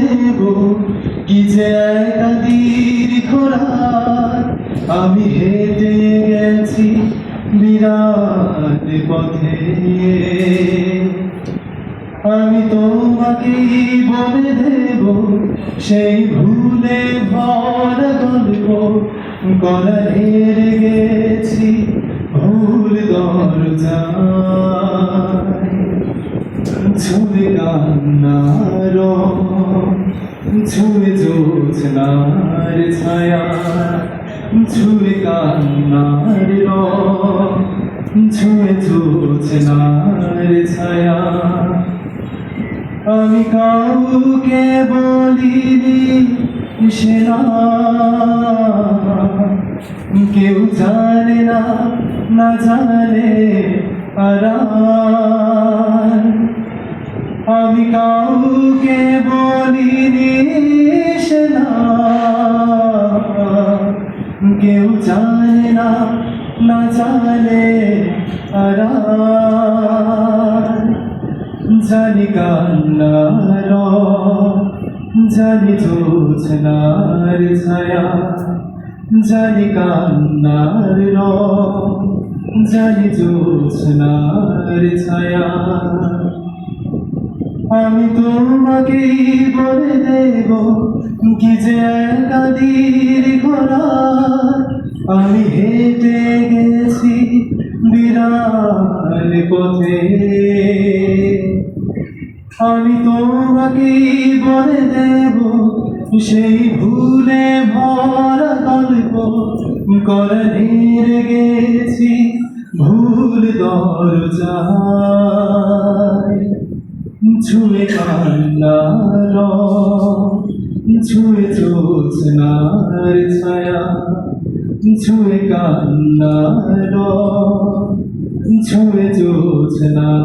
দেব কি যে একা দীর্ঘ আমি হেঁটে গেছি বিরাট পথে। আমি তোমাকেই বলে দেব, সেই ভুলে ভরা গল্প। গলা হেরে গেছি, ভুল দরজায়। ছুঁয়ে কান্নার জোছনার ছায়া ছুঁয়ে কান্নার ছুঁয়ে জোছনার ছায়া। আমি কাউকে বলিনি, সে না। কেউ জানে না না জানে আর কাউকে বলিনি কেউ জানে না না জানে জানি কান্নার, জানি জোছনার ছায়া। জানি কান্নার, জানি জোছনার ছায়া। আমি তোমাকেই বলে দেব, কি যে একা দীর্ঘ রাত। আমি হেঁটে গেছি বিরাট পথে। আমি তোমাকেই বলে দেব, সেই ভুলে ভরা গল্প করণের গেছি, ভুল দরজায়। ছুঁয়ে কান্নার ছুঁয়ে জোছনার ছায়া ছুঁয়ে কান্নার ছুঁয়ে জোছনার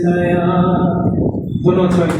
ছায়া। ধন্যবাদ